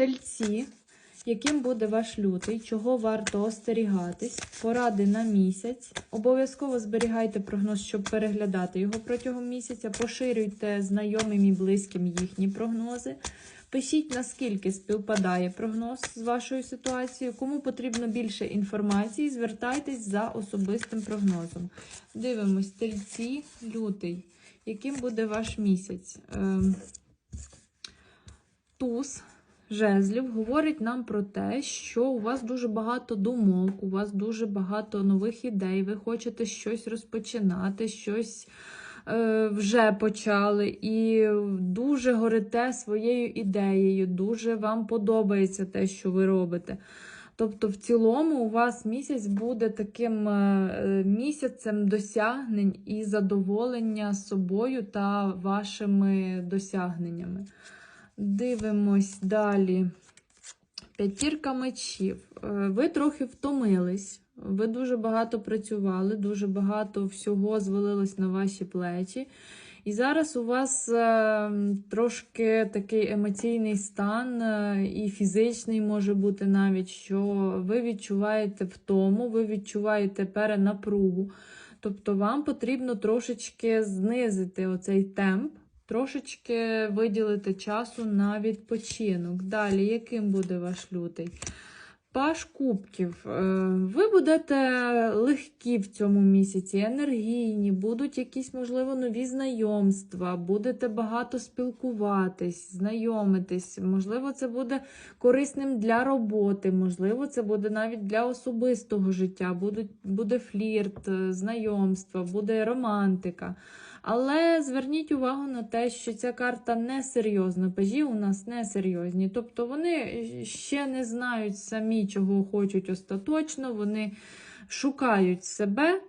Тельці, яким буде ваш лютий, чого варто остерігатись, поради на місяць. Обов'язково зберігайте прогноз, щоб переглядати його протягом місяця. Поширюйте знайомим і близьким їхні прогнози. Пишіть, наскільки співпадає прогноз з вашою ситуацією. Кому потрібно більше інформації, звертайтесь за особистим прогнозом. Дивимось, тельці, лютий. Яким буде ваш місяць? Ем, Туз жезлів говорить нам про те, що у вас дуже багато думок, у вас дуже багато нових ідей, ви хочете щось розпочинати, щось е, вже почали, і дуже горите своєю ідеєю, дуже вам подобається те, що ви робите. Тобто, в цілому, у вас місяць буде таким е, місяцем досягнень і задоволення собою та вашими досягненнями. Дивимось далі. П'ятірка мечів. Е, Ви трохи втомились, ви дуже багато працювали, дуже багато всього звалилось на ваші плечі. І зараз у вас е, трошки такий емоційний стан, е, і фізичний може бути навіть, що ви відчуваєте втому, ви відчуваєте перенапругу. Тобто вам потрібно трошечки знизити оцей темп, трошечки виділити часу на відпочинок. Далі, яким буде ваш лютий? Паш кубків. Е, Ви будете легкі в цьому місяці, енергійні, будуть якісь, можливо, нові знайомства, будете багато спілкуватись, знайомитись. Можливо, це буде корисним для роботи, можливо, це буде навіть для особистого життя, Будуть, буде флірт, е, знайомства, буде романтика. Але зверніть увагу на те, що ця карта не серйозна. Пажі у нас не серйозні. Тобто вони ще не знають самі, чого хочуть остаточно, вони шукають себе.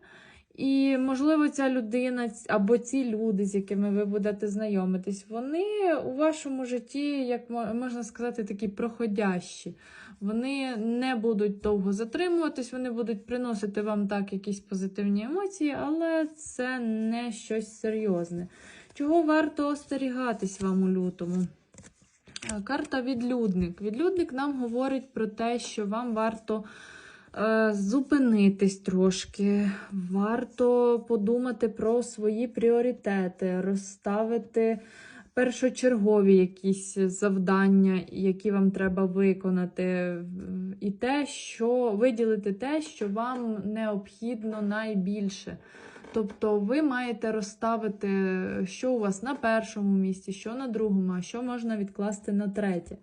І, можливо, ця людина або ці люди, з якими ви будете знайомитись, вони у вашому житті, як можна сказати, такі проходящі. Вони не будуть довго затримуватись, вони будуть приносити вам так якісь позитивні емоції, але це не щось серйозне. Чого варто остерігатись вам у лютому? Е, Карта відлюдник. Відлюдник нам говорить про те, що вам варто зупинитись трошки, варто подумати про свої пріоритети, розставити першочергові якісь завдання, які вам треба виконати, і те, що виділити те, що вам необхідно найбільше. Тобто ви маєте розставити, що у вас на першому місці, що на другому, а що можна відкласти на третє.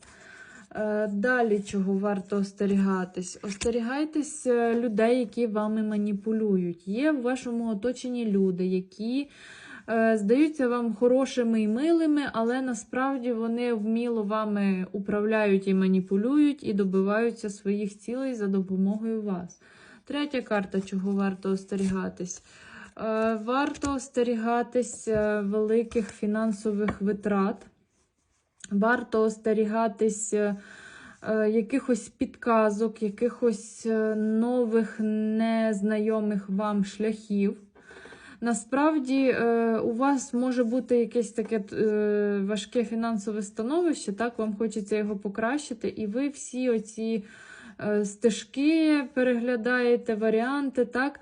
Е, Далі, чого варто остерігатись? Остерігайтесь е, людей, які вами маніпулюють. Є в вашому оточенні люди, які е, здаються вам хорошими і милими, але насправді вони вміло вами управляють і маніпулюють, і добиваються своїх цілей за допомогою вас. Третя карта, чого варто остерігатись. Варто остерігатись великих фінансових витрат. Варто остерігатись е, якихось підказок, якихось е, нових незнайомих вам шляхів. Насправді, е, у вас може бути якесь таке важке фінансове становище, так, вам хочеться його покращити, і ви всі оці стежки переглядаєте, варіанти, так,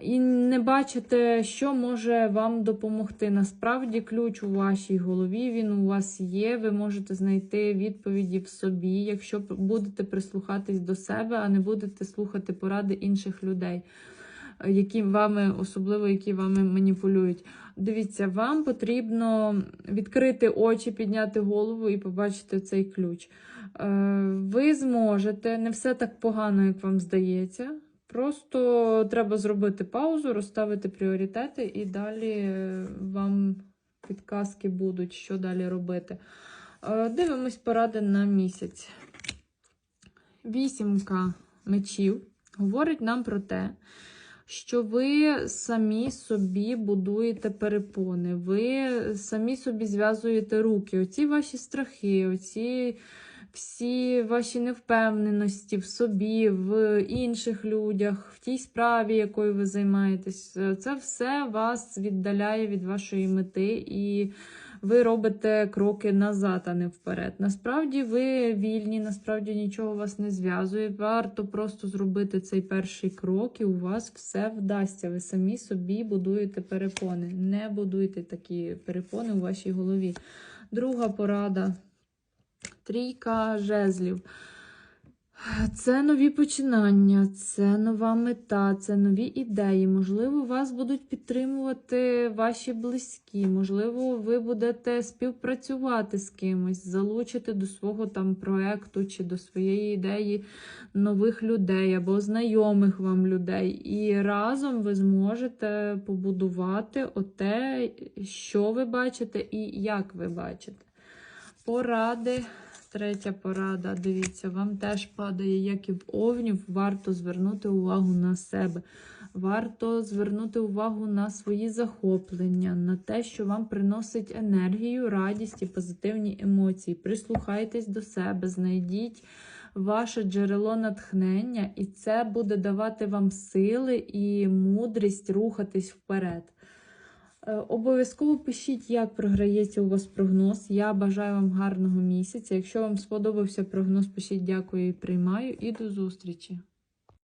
і не бачите, що може вам допомогти. Насправді, ключ у вашій голові, він у вас є. Ви можете знайти відповіді в собі, якщо будете прислухатись до себе, а не будете слухати поради інших людей, які вами, особливо які вами маніпулюють. Дивіться, вам потрібно відкрити очі, підняти голову і побачити цей ключ. Е, Ви зможете, не все так погано, як вам здається. Просто треба зробити паузу, розставити пріоритети, і далі е, вам підказки будуть, що далі робити. Е, Дивимось поради на місяць. Вісімка мечів говорить нам про те, що ви самі собі будуєте перепони, ви самі собі зв'язуєте руки. Оці ваші страхи, оці всі ваші невпевненості в собі, в інших людях, в тій справі, якою ви займаєтесь, це все вас віддаляє від вашої мети і ви робите кроки назад, а не вперед. Насправді ви вільні, насправді нічого вас не зв'язує. Варто просто зробити цей перший крок, і у вас все вдасться. Ви самі собі будуєте перепони. Не будуйте такі перепони у вашій голові. Друга порада. Трійка жезлів. Це нові починання, це нова мета, це нові ідеї. Можливо, вас будуть підтримувати ваші близькі. Можливо, ви будете співпрацювати з кимось, залучити до свого там проекту чи до своєї ідеї нових людей або знайомих вам людей. І разом ви зможете побудувати оте, що ви бачите і як ви бачите. Поради. Третя порада, дивіться, вам теж падає, як і в овнів, варто звернути увагу на себе. Варто звернути увагу на свої захоплення, на те, що вам приносить енергію, радість і позитивні емоції. Прислухайтесь до себе, знайдіть ваше джерело натхнення, і це буде давати вам сили і мудрість рухатись вперед. Е, Обов'язково пишіть, як програється у вас прогноз. Я бажаю вам гарного місяця. Якщо вам сподобався прогноз, пишіть дякую і приймаю. І до зустрічі!